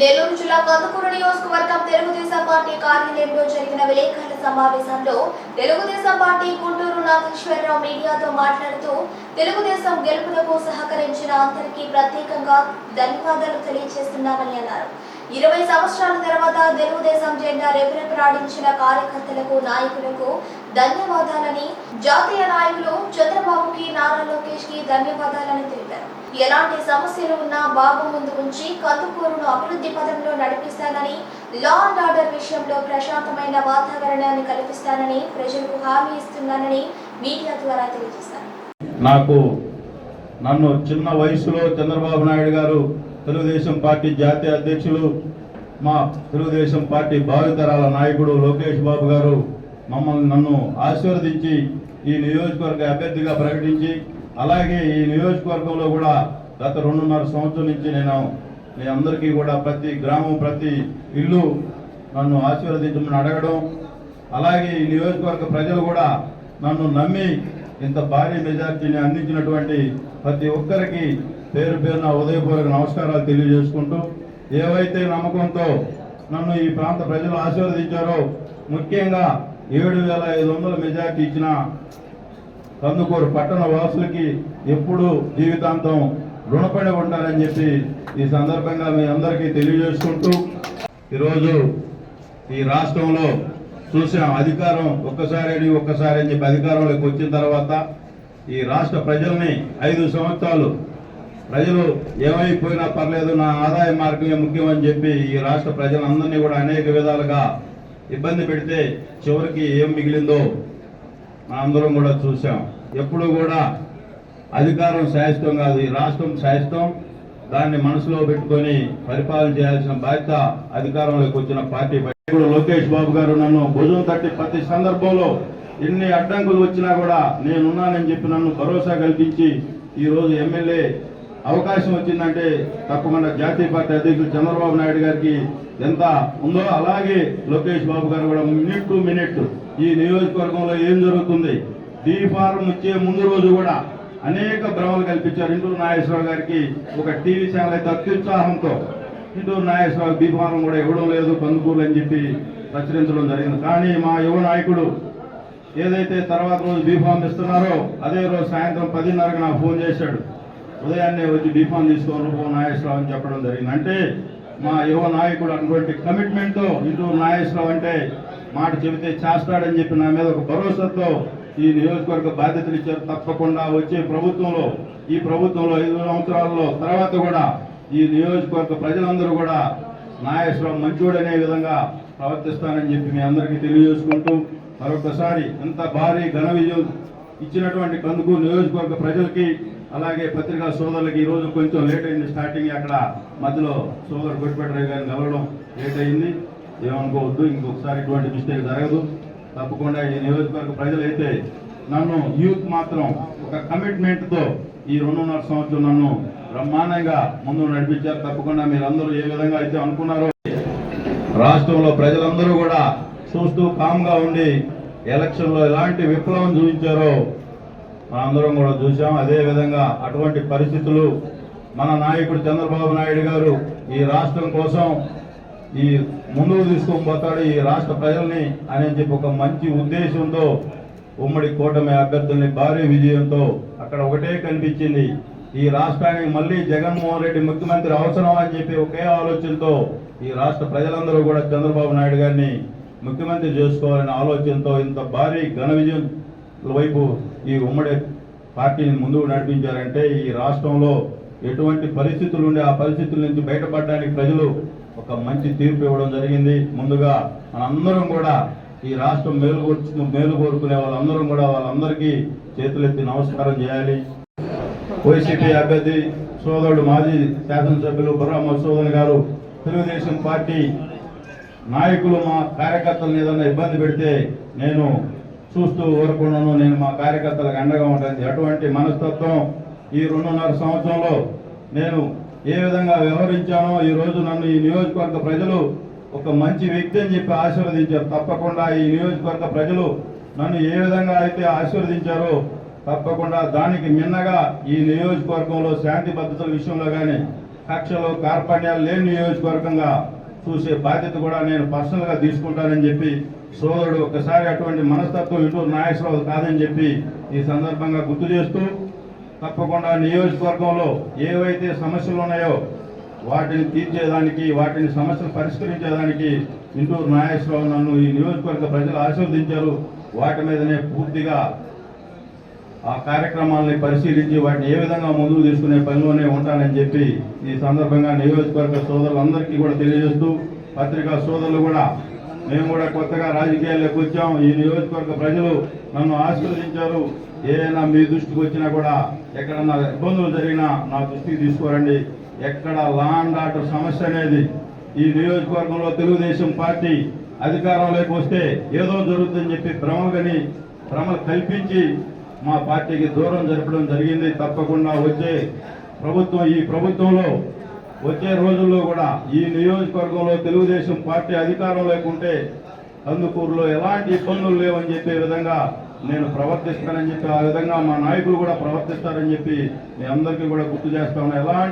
నెల్లూరు జిల్లా కందుకూరు నియోజకవర్గం తెలుగుదేశం పార్టీ కార్యాలయంలో జరిగిన విలేకరుల సమావేశంలో తెలుగుదేశం పార్టీ గుంటూరు నాగేశ్వరరావు మీడియాతో మాట్లాడుతూ తెలుగుదేశం గెలుపులకు సహకరించిన అందరికీ ప్రత్యేకంగా ధన్యవాదాలు తెలియజేస్తున్నామని అన్నారు. ఇరవై సంవత్సరాల తర్వాత తెలుగుదేశం జెండా రెపరెపరాడించిన కార్యకర్తలకు నాయకులకు ధన్యవాదాలని జాతీయ నాయకులు చంద్రబాబుకి నారా లోకేష్కి ధన్యవాదాలని తెలిపారు. ఎలాంటి సమస్యలు ఉన్నా బాబు ముందు ఉంచి కందుకూరును అభివృద్ధి పదంలో నడిపిస్తానని లా అండ్ ఆర్డర్ విషయంలో ప్రశాంతమైన వాతావరణాన్ని కల్పిస్తానని ప్రజలకు హామీ ఇస్తున్నానని మీడియా ద్వారా తెలియజేశారు. నాకు నన్ను చిన్న వయసులో చంద్రబాబు నాయుడు గారు తెలుగుదేశం పార్టీ జాతీయ అధ్యక్షులు మా తెలుగుదేశం పార్టీ భావితరాల నాయకుడు లోకేష్ బాబు గారు మమ్మల్ని నన్ను ఆశీర్వదించి ఈ నియోజకవర్గ అభ్యర్థిగా ప్రకటించి అలాగే ఈ నియోజకవర్గంలో కూడా గత రెండున్నర సంవత్సరం నుంచి నేను మీ అందరికీ కూడా ప్రతి గ్రామం ప్రతి ఇల్లు నన్ను ఆశీర్వదించమని అడగడం అలాగే ఈ నియోజకవర్గ ప్రజలు కూడా నన్ను నమ్మి ఇంత భారీ మెజార్టీని అందించినటువంటి ప్రతి ఒక్కరికి పేరు పేరున ఉదయపూర్వక నమస్కారాలు తెలియజేసుకుంటూ ఏవైతే నమ్మకంతో నన్ను ఈ ప్రాంత ప్రజలు ఆశీర్వదించారో ముఖ్యంగా ఏడు వేల ఐదు వందల మెజార్టీ ఇచ్చిన కందుకూరు పట్టణ వాసులకి ఎప్పుడు జీవితాంతం రుణపడి ఉంటారని చెప్పి ఈ సందర్భంగా మీ అందరికీ తెలియజేసుకుంటూ ఈరోజు ఈ రాష్ట్రంలో చూసాం అధికారం ఒక్కసారి అని ఒక్కసారి అని చెప్పి అధికారంలోకి వచ్చిన తర్వాత ఈ రాష్ట్ర ప్రజల్ని ఐదు సంవత్సరాలు ప్రజలు ఏమైపోయినా పర్లేదు నా ఆదాయ మార్గమే ముఖ్యమని చెప్పి ఈ రాష్ట్ర ప్రజలందరినీ కూడా అనేక విధాలుగా ఇబ్బంది పెడితే చివరికి ఏం మిగిలిందో అందరం కూడా చూసాం ఎప్పుడు కూడా అధికారం శాశ్వతం కాదు ఈ రాష్ట్రం శాశ్వతం. దాన్ని మనసులో పెట్టుకొని పరిపాలన చేయాల్సిన బాధ్యత అధికారంలోకి వచ్చిన పార్టీ ఇప్పుడు లోకేష్ బాబు గారు నన్ను భుజం తట్టి ప్రతి సందర్భంలో ఎన్ని అడ్డంకులు వచ్చినా కూడా నేనున్నానని చెప్పి నన్ను భరోసా కల్పించి ఈరోజు ఎమ్మెల్యే అవకాశం వచ్చిందంటే తప్పకుండా జాతీయ పార్టీ అధ్యక్షులు చంద్రబాబు నాయుడు గారికి ఎంత ఉందో అలాగే లోకేష్ బాబు గారు కూడా మినిట్ టు మినిట్ ఈ నియోజకవర్గంలో ఏం జరుగుతుంది? డీ ఫారం వచ్చే ముందు రోజు కూడా అనేక భ్రమలు కల్పించారు. ఇంటూరు నాగేశ్వరరావు గారికి ఒక టీవీ ఛానల్ అయితే అత్యుత్సాహంతో ఇంటూరు నాగేశ్వరరావు బీ ఫారం కూడా ఇవ్వడం లేదు కందుకూరు అని చెప్పి ప్రచురించడం జరిగింది. కానీ మా యువ నాయకుడు ఏదైతే తర్వాత రోజు బీఫామ్ ఇస్తున్నారో అదే రోజు సాయంత్రం పదిన్నరకు నాకు ఫోన్ చేశాడు. ఉదయాన్నే వచ్చి బీఫామ్ తీసుకోవాలి ఓ నాగేశ్వరరావు అని చెప్పడం జరిగింది. అంటే మా యువ నాయకుడు అటువంటి కమిట్మెంట్తో ఇంటూ నాగేశ్వరరావు అంటే మాట చెబితే చేస్తాడని చెప్పి నా మీద ఒక భరోసాతో ఈ నియోజకవర్గ బాధ్యతలు ఇచ్చారు. తప్పకుండా వచ్చే ప్రభుత్వంలో ఈ ప్రభుత్వంలో ఐదు సంవత్సరాల్లో తర్వాత కూడా ఈ నియోజకవర్గ ప్రజలందరూ కూడా నాగేశ్వరరావు మంచోడనే విధంగా ప్రవర్తిస్తానని చెప్పి మీ అందరికీ తెలియజేసుకుంటూ మరొకసారి ఇంత భారీ ఘన విజయం ఇచ్చినటువంటి కందుకు నియోజకవర్గ ప్రజలకి అలాగే పత్రికా సోదరులకు ఈరోజు కొంచెం లేట్ అయింది స్టార్టింగ్ అక్కడ మధ్యలో సోదరు గుడిపెట్టరావు గారిని కలవడం లేట్ అయింది. ఏమనుకోవద్దు ఇంకొకసారి ఇటువంటి మిస్టేక్ జరగదు. తప్పకుండా ఈ నియోజకవర్గ ప్రజలైతే నన్ను యూత్ మాత్రం ఒక కమిట్మెంట్తో ఈ రెండున్నర సంవత్సరం నన్ను బ్రహ్మాండంగా ముందు నడిపించారు. తప్పకుండా మీరందరూ ఏ విధంగా అయితే అనుకున్నారో రాష్ట్రంలో ప్రజలందరూ కూడా చూస్తూ కామ్గా ఉండి ఎలక్షన్లో ఎలాంటి విప్లవం చూపించారో అందరం కూడా చూసాం అదే విధంగా అటువంటి పరిస్థితులు మన నాయకుడు చంద్రబాబు నాయుడు గారు ఈ రాష్ట్రం కోసం ఈ ముందుకు తీసుకొని పోతాడు ఈ రాష్ట్ర ప్రజల్ని అని చెప్పి ఒక మంచి ఉద్దేశంతో ఉమ్మడి కూటమి అభ్యర్థుల్ని భారీ విజయంతో అక్కడ ఒకటే కనిపించింది. ఈ రాష్ట్రానికి మళ్ళీ జగన్మోహన్ రెడ్డి ముఖ్యమంత్రి అవసరం అని చెప్పి ఒకే ఆలోచనతో ఈ రాష్ట్ర ప్రజలందరూ కూడా చంద్రబాబు నాయుడు గారిని ముఖ్యమంత్రి చేసుకోవాలనే ఆలోచనతో ఇంత భారీ ఘన విజయం వైపు ఈ ఉమ్మడి పార్టీని ముందుకు నడిపించారంటే ఈ రాష్ట్రంలో ఎటువంటి పరిస్థితులు ఉండే ఆ పరిస్థితుల నుంచి బయటపడడానికి ప్రజలు ఒక మంచి తీర్పు ఇవ్వడం జరిగింది. ముందుగా మనందరం కూడా ఈ రాష్ట్రం మేలు కోరు మేలు కోరుకునే వాళ్ళందరం కూడా వాళ్ళందరికీ చేతులెత్తి నమస్కారం చేయాలి. వైసీపీ అభ్యర్థి సోదరుడు మాజీ శాసనసభ్యులు బుర్రా మధుసూదన్ గారు తెలుగుదేశం పార్టీ నాయకులు మా కార్యకర్తలను ఏదైనా ఇబ్బంది పెడితే నేను చూస్తూ ఊరకుండాను నేను మా కార్యకర్తలకు అండగా ఉంటుంది అటువంటి మనస్తత్వం ఈ రెండున్నర సంవత్సరంలో నేను ఏ విధంగా వ్యవహరించానో ఈరోజు నన్ను ఈ నియోజకవర్గ ప్రజలు ఒక మంచి వ్యక్తి అని చెప్పి ఆశీర్వదించారు. తప్పకుండా ఈ నియోజకవర్గ ప్రజలు నన్ను ఏ విధంగా అయితే ఆశీర్వదించారో తప్పకుండా దానికి మిన్నగా ఈ నియోజకవర్గంలో శాంతి భద్రతల విషయంలో కానీ కక్షలు కార్పణ్యాలు లేని నియోజకవర్గంగా చూసే బాధ్యత కూడా నేను పర్సనల్గా తీసుకుంటానని చెప్పి సోదరుడు ఒకసారి అటువంటి మనస్తత్వం ఇటు నాగేశ్వరరావు కాదని చెప్పి ఈ సందర్భంగా గుర్తు చేస్తూ తప్పకుండా నియోజకవర్గంలో ఏవైతే సమస్యలు ఉన్నాయో వాటిని తీర్చేదానికి వాటిని సమస్యలు పరిష్కరించేదానికి ఇంటూరు నాగేశ్వరరావు నన్ను ఈ నియోజకవర్గ ప్రజలు ఆశీర్వదించారు. వాటి మీదనే పూర్తిగా ఆ కార్యక్రమాలని పరిశీలించి వాటిని ఏ విధంగా ముందుకు తీసుకునే పనిలోనే ఉంటానని చెప్పి ఈ సందర్భంగా నియోజకవర్గ సోదరులందరికీ కూడా తెలియజేస్తూ పత్రికా సోదరులు కూడా మేము కూడా కొత్తగా రాజకీయాల్లోకి వచ్చాం. ఈ నియోజకవర్గ ప్రజలు నన్ను ఆశీర్వదించారు. ఏదైనా మీ దృష్టికి వచ్చినా కూడా ఎక్కడన్నా ఇబ్బందులు జరిగినా నా దృష్టికి తీసుకోరండి. ఎక్కడ లాండ్ ఆర్డర్ సమస్య అనేది ఈ నియోజకవర్గంలో తెలుగుదేశం పార్టీ అధికారంలోకి వస్తే ఏదో జరుగుతుందని చెప్పి భ్రమగని భ్రమ కల్పించి మా పార్టీకి దూరం జరపడం జరిగింది. తప్పకుండా వచ్చే ప్రభుత్వం ఈ ప్రభుత్వంలో వచ్చే రోజుల్లో కూడా ఈ నియోజకవర్గంలో తెలుగుదేశం పార్టీ అధికారం లేకుంటే కందుకూరులో ఎలాంటి ఇబ్బందులు లేవని చెప్పే విధంగా నేను ప్రవర్తిస్తానని చెప్పి ఆ విధంగా మా నాయకులు కూడా ప్రవర్తిస్తారని చెప్పి మీ అందరికీ కూడా గుర్తు చేస్తా ఉన్నా. ఎలాంటి